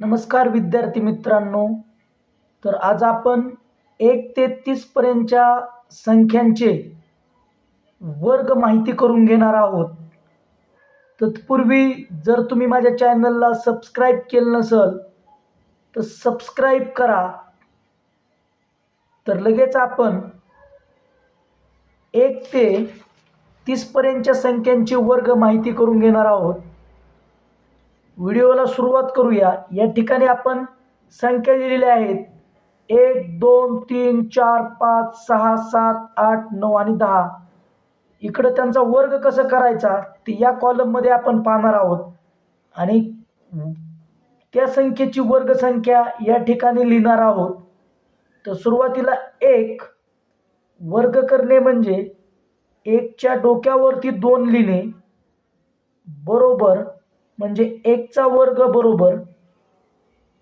नमस्कार विद्यार्थी मित्रांनो. तर आज आपण एक ते तीसपर्यंतच्या संख्यांचे वर्ग माहिती करून घेणार आहोत. तत्पूर्वी जर तुम्ही माझ्या चॅनलला सबस्क्राईब केलं नसेल तर सबस्क्राईब करा. तर लगेच आपण एक ते तीसपर्यंतच्या संख्यांचे वर्ग माहिती करून घेणार आहोत. व्हिडिओला सुरुवात करूया. या ठिकाणी आपण संख्या दिलेल्या आहेत. एक दोन तीन चार पाच सहा सात आठ नऊ आणि दहा. इकडं त्यांचा वर्ग कसं करायचा ते या कॉलममध्ये आपण पाहणार आहोत. आणि त्या संख्येची वर्गसंख्या या ठिकाणी लिहिणार आहोत. तर सुरुवातीला एक वर्ग करणे म्हणजे एकच्या डोक्यावरती दोन लिहिणे बरोबर म्हणजे एकचा वर्ग बरोबर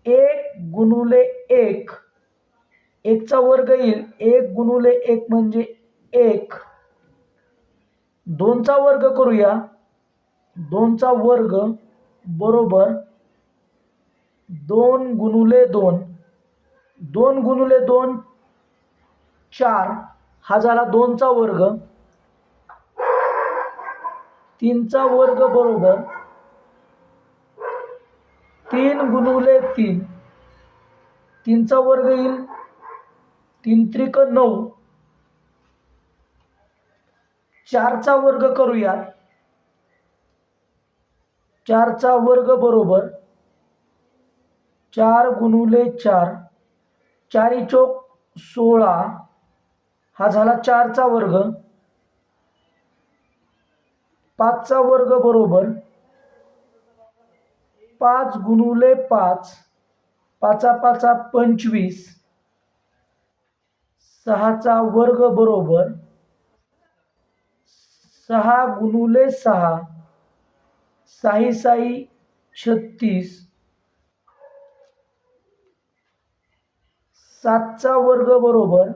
एक गुणुले एक. एकचा वर्ग येईल एक गुणुले एक म्हणजे एक. दोनचा वर्ग करूया. दोनचा वर्ग बरोबर दोन गुणुले दोन. दोन गुणुले दोन चार. हा झाला दोनचा वर्ग. तीनचा वर्ग बरोबर तीन गुणुले तीन. तीनचा वर्ग येईल. तीन त्रिक नऊ. चारचा वर्ग करूया चारचा वर्ग बरोबर. चार गुणुले चार. चारी चोक सोळा. हा झाला चारचा वर्ग. पाचचा वर्ग बरोबर. पाच गुणुले पाच पाचा पाचा पंचवीस सहाचा वर्ग बरोबर सहा गुणुले सहा साई साई छत्तीस सातचा वर्ग बरोबर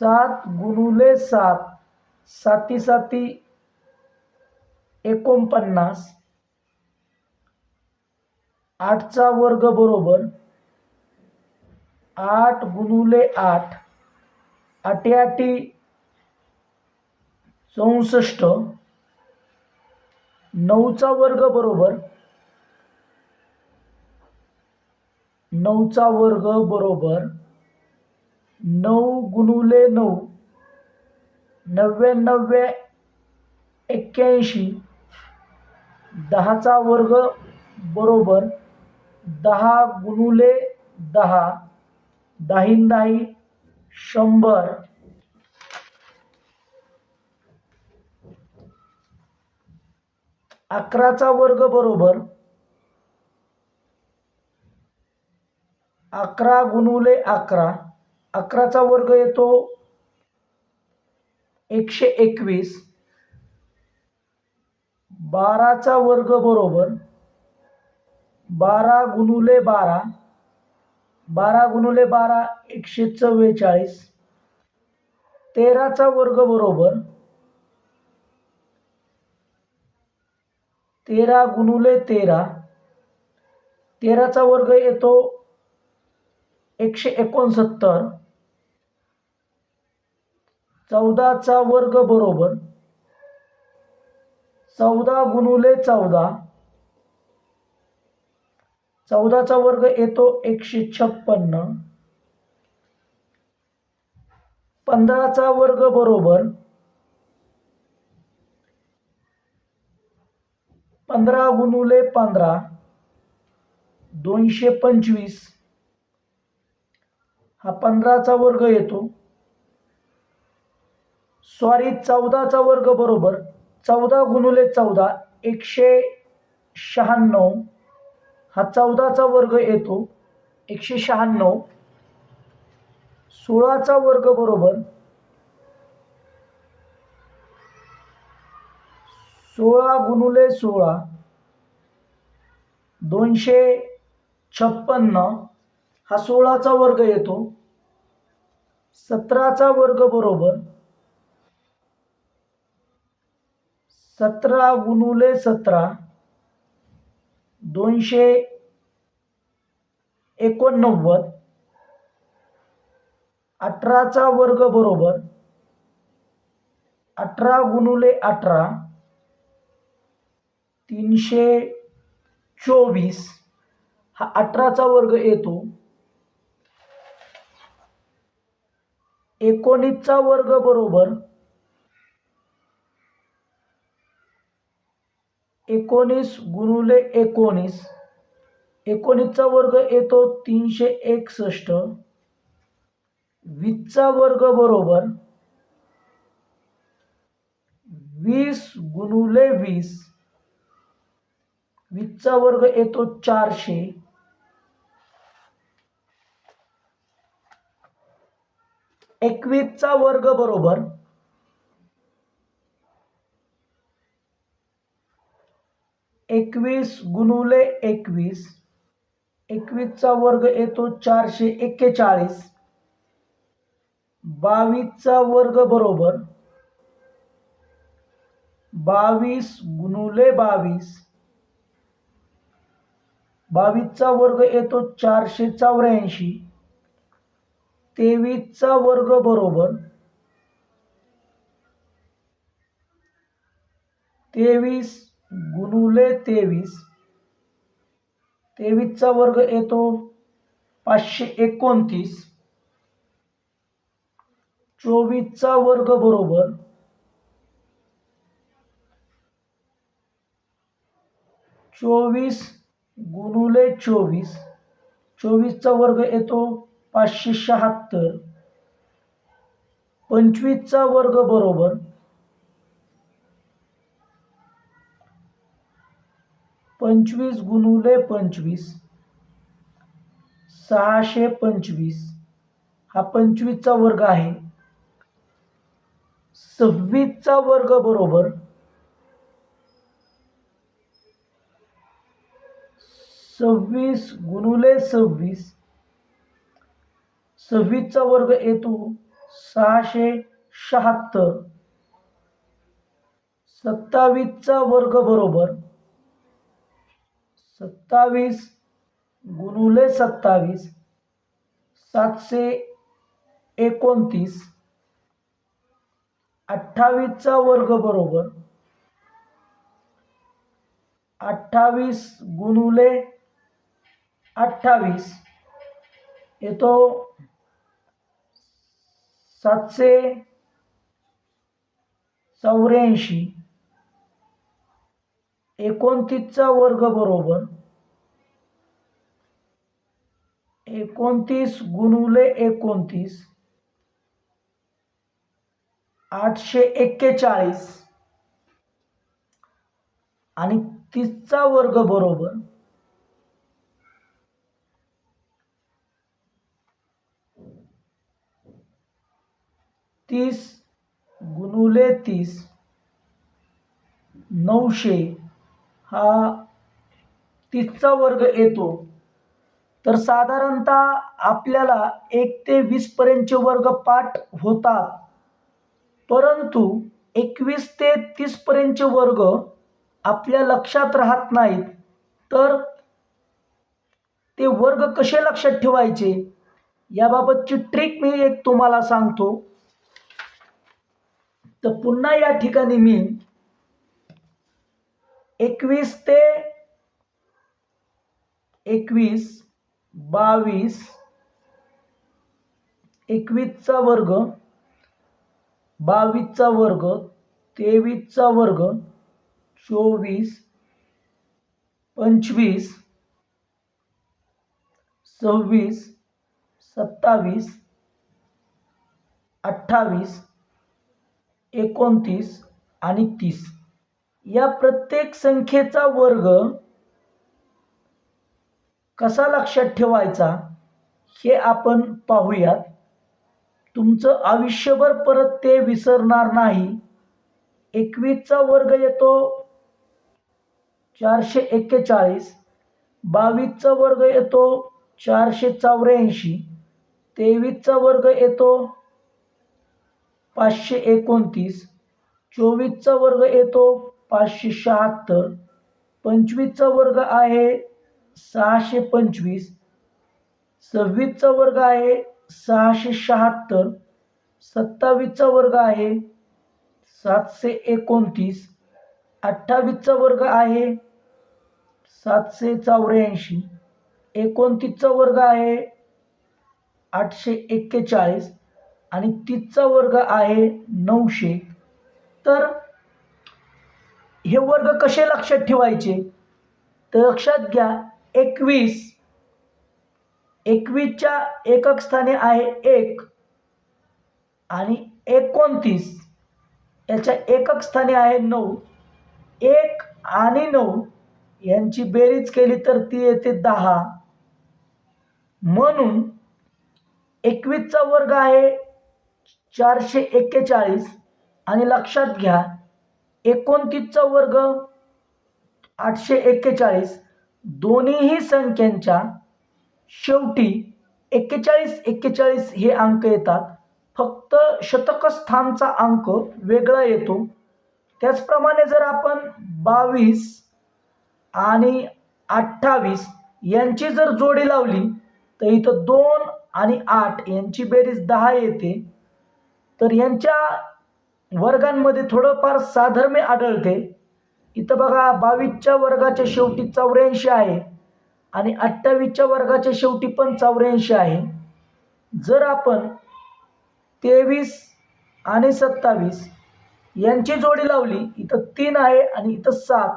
सात गुणुले सात साती साती एकोणपन्नास. आठचा वर्ग बरोबर आठ गुणुले आठ आठी चौसष्ट. नऊचा वर्ग बरोबर नऊचा वर्ग बरोबर नऊ गुणुले नऊ. नव्याण्णव एक्क्याऐंशी. दहाचा वर्ग बरोबर दहा गुणुले दहा दाहीन दाही शंभर. अकराचा वर्ग बरोबर अकरा गुणुले अकरा अकराचा वर्ग येतो एकशे एकवीस. बाराचा वर्ग बरोबर बारा गुणुले बारा बारा गुणुले बारा एकशे चव्वेचाळीस तेराचा वर्ग बरोबर तेरा गुणुले तेरा तेराचा वर्ग येतो एकशे एकोणसत्तर चौदाचा वर्ग बरोबर चौदा गुणुले चौदा. चौदाचा वर्ग येतो एकशे छप्पन्न. पंधराचा वर्ग बरोबर. पंधरा गुणुले पंधरा दोनशे पंचवीस. हा पंधराचा वर्ग येतो. सॉरी चौदाचा वर्ग बरोबर. चौदा गुणुले चौदा एकशे शहाण्णव. हा चौदाचा वर्ग येतो एकशे शहाण्णव. सोळाचा वर्ग बरोबर सोळा गुणुले सोळा दोनशे छप्पन्न. हा सोळाचा वर्ग येतो सतराचा वर्ग बरोबर सतरा गुणुले सतरा दोनशे एकोणनव्वद अठराचा वर्ग बरोबर अठरा गुणुले अठरा तीनशे चोवीस हा अठराचा वर्ग येतो. एकोणीसचा वर्ग बरोबर एकोणीस गुणुले एकोणीस. एकोणीसचा वर्ग येतो तीनशे एकसष्ट. वीसचा वर्ग बरोबर वीस गुणुले वीस. वीसचा वर्ग येतो चारशे. एकवीसचा वर्ग बरोबर एकवीस गुणुले एकवीस. एकवीसचा वर्ग येतो चारशे एक्केचाळीस. बावीसचा वर्ग बरोबर. बावीस गुणुले बावीस. बावीसचा वर्ग येतो चारशे चौऱ्याऐंशी. तेवीसचा वर्ग बरोबर. तेवीस गुणुले तेवीस. तेवीसचा वर्ग येतो पाचशे एकोणतीस. चोवीसचा वर्ग बरोबर चोवीस गुणुले चोवीस. चोवीसचा वर्ग येतो पाचशे शहात्तर. पंचवीसचा वर्ग बरोबर पंचवीस गुणुले पंचवीस. सहाशे पंचवीस. हा पंचवीसचा वर्ग आहे. सव्वीसचा वर्ग बरोबर सव्वीस गुणुले सव्वीस. सव्वीसचा वर्ग येतो सहाशे शहात्तर. सत्तावीसचा वर्ग बरोबर सत्तावीस गुणुले सत्तावीस सातशे एकोणतीस. अठ्ठावीसचा वर्ग बरोबर. अठ्ठावीस गुणुले अठ्ठावीस. येतो सातशे चौऱ्याऐंशी. एकोणतीसचा वर्ग बरोबर. एकोणतीस गुणुले एकोणतीस. आठशे एक्केचाळीस. आणि तीसचा वर्ग बरोबर. तीस गुणुले तीस. नऊशे. हा तीसचा वर्ग येतो. तर साधारणतः आपल्याला एक ते वीसपर्यंतचे वर्ग पाठ होतात परंतु एकवीस ते तीसपर्यंतचे वर्ग आपल्या लक्षात राहत नाहीत. तर ते वर्ग कसे लक्षात ठेवायचे? याबाबतची ट्रिक मी एक तुम्हाला सांगतो. तर पुन्हा या ठिकाणी मी एकवीस ते एकवीस बावीस एकवीसचा वर्ग बावीसचा वर्ग तेवीसचा वर्ग चोवीस पंचवीस सव्वीस सत्तावीस अठ्ठावीस एकोणतीस आणि तीस. या प्रत्येक संख्येचा वर्ग कसा लक्षात ठेवायचा हे आपण पाहूयात. तुमचं आयुष्यभर परत ते विसरणार नाही. एकवीसचा वर्ग येतो. चारशे एक्केचाळीस. बावीसचा वर्ग येतो. चारशे चौऱ्याऐंशी. तेवीसचा वर्ग येतो. पाचशे एकोणतीस. चोवीसचा वर्ग येतो. पाचशे शहात्तर. पंचवीसचा वर्ग आहे सहाशे पंचवीस. सव्वीसचा वर्ग आहे सहाशे शहात्तर. सत्तावीसचा वर्ग आहे सातशे एकोणतीस. अठ्ठावीसचा वर्ग आहे सातशे चौऱ्याऐंशी. एकोणतीसचा वर्ग आहे आठशे एक्केचाळीस. आणि तीसचा वर्ग आहे नऊशे. तर हे वर्ग कसे लक्षात ठेवायचे? तर लक्षात घ्या एकवीस एकवीसच्या एकक स्थानी आहे एक आणि एकोणतीस. याच्या एकक स्थानी आहे नऊ. एक आणि नऊ यांची बेरीज केली तर ती येते दहा. म्हणून एकवीसचा वर्ग आहे चारशे एक्केचाळीस. आणि लक्षात घ्या एकोणतीसचा वर्ग आठशे एक्केचाळीस. दोन्हीही संख्यांच्या शेवटी एक्केचाळीस एक्केचाळीस हे अंक येतात. फक्त शतकस्थानचा अंक वेगळा येतो. त्याचप्रमाणे जर आपण बावीस आणि अठ्ठावीस यांची जर जोडी लावली तर इथं दोन आणि आठ यांची बेरीज दहा येते. तर यांच्या वर्गांमध्ये थोडंफार साधर्म्य आढळते. इथं बघा बावीसच्या वर्गाच्या शेवटी चौऱ्याऐंशी आहे आणि अठ्ठावीसच्या वर्गाच्या शेवटी पण चौऱ्याऐंशी आहे. जर आपण तेवीस आणि सत्तावीस यांची जोडी लावली इथं तीन आहे आणि इथं सात.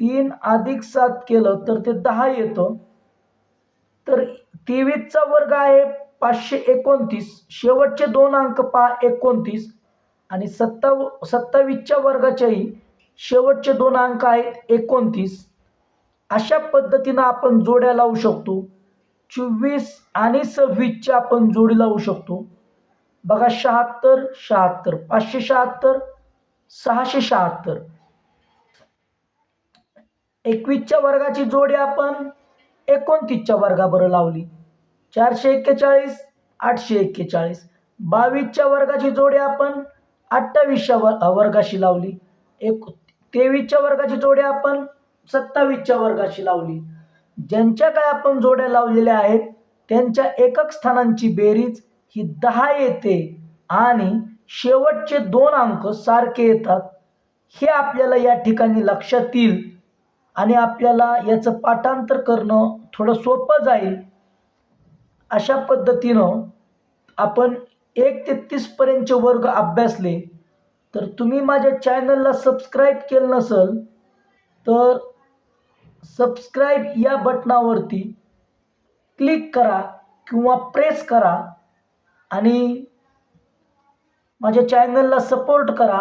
तीन अधिक सात केलं तर ते दहा येतं. तर तेवीसचा वर्ग आहे पाचशे एकोणतीस. शेवटचे दोन अंक पा एकोणतीस. आणि सत्ताव सत्तावीसच्या वर्गाच्याही शेवटचे दोन अंक आहेत एकोणतीस. अशा पद्धतीनं आपण जोड्या लावू शकतो. चोवीस आणि सव्वीसच्या आपण जोडी लावू शकतो. बघा शहात्तर शहात्तर पाचशे शहात्तर सहाशे शहात्तर. एकवीसच्या वर्गाची जोडी आपण एकोणतीसच्या वर्गाबरोबर लावली. चारशे एक्केचाळीस आठशे एक्केचाळीस. बावीसच्या वर्गाची जोडी आपण अठ्ठावीसच्या वर वर्गाशी लावली. एक तेवीसच्या वर्गाची जोड्या आपण सत्तावीसच्या वर्गाशी लावली. ज्यांच्या काय आपण जोड्या लावलेल्या आहेत त्यांच्या एकक स्थानांची बेरीज ही दहा येते आणि शेवटचे दोन अंक सारखे येतात. हे आपल्याला या ठिकाणी लक्षात येईल आणि आपल्याला याचं पाठांतर करणं थोडं सोपं जाईल. अशा पद्धतीनं आपण एक ते तीसपर्यंतचे वर्ग अभ्यासले तर तुम्ही माझ्या चॅनलला सबस्क्राईब केलं नसेल तर सबस्क्राईब या बटनावरती क्लिक करा किंवा प्रेस करा आणि माझ्या चॅनलला सपोर्ट करा.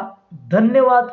धन्यवाद.